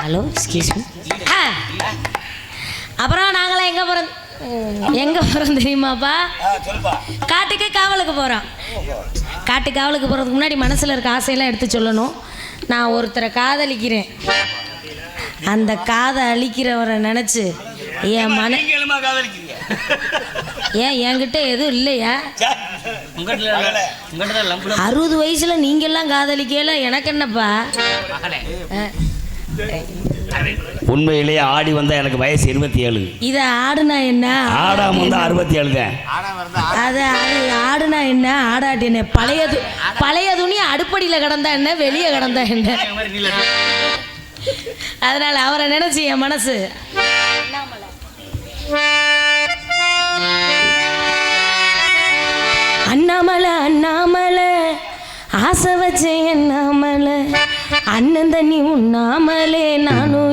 Hello excuse me அப்புறம் நாங்களாம் எங்கே போகிறோம் எங்கே போகிறோம் தெரியுமாப்பா? காட்டுக்கு காவலுக்கு போகிறோம் காட்டு காவலுக்கு போகிறதுக்கு முன்னாடி மனசில் இருக்க ஆசையெல்லாம் எடுத்து சொல்லணும். நான் ஒருத்தரை காதலிக்கிறேன். அந்த காதை அழிக்கிறவரை நினச்சி என் மன ஏன் என்கிட்ட எதுவும் இல்லையா? அறுபது வயசில் நீங்கெல்லாம் காதலிக்கல எனக்கு என்னப்பா? உண்மையிலேயே ஆடி வந்தா எனக்கு வயசு இருபத்தி ஏழு இதை ஆடுனா என்ன? ஆடாம வந்தா அறுபத்தி ஏழு தான் அது அது ஆடுனா என்ன? ஆடாட்டி என்ன? பழைய பழைய துணி அடுப்படியில் கிடந்தா என்ன? வெளியே கிடந்தா என்ன? அதனால அவரை நினைச்சு என் மனசு. ஆசை வச்சேன் எண்ணாமலை அண்ணன் தண்ணி உண்ணாமலே நானும்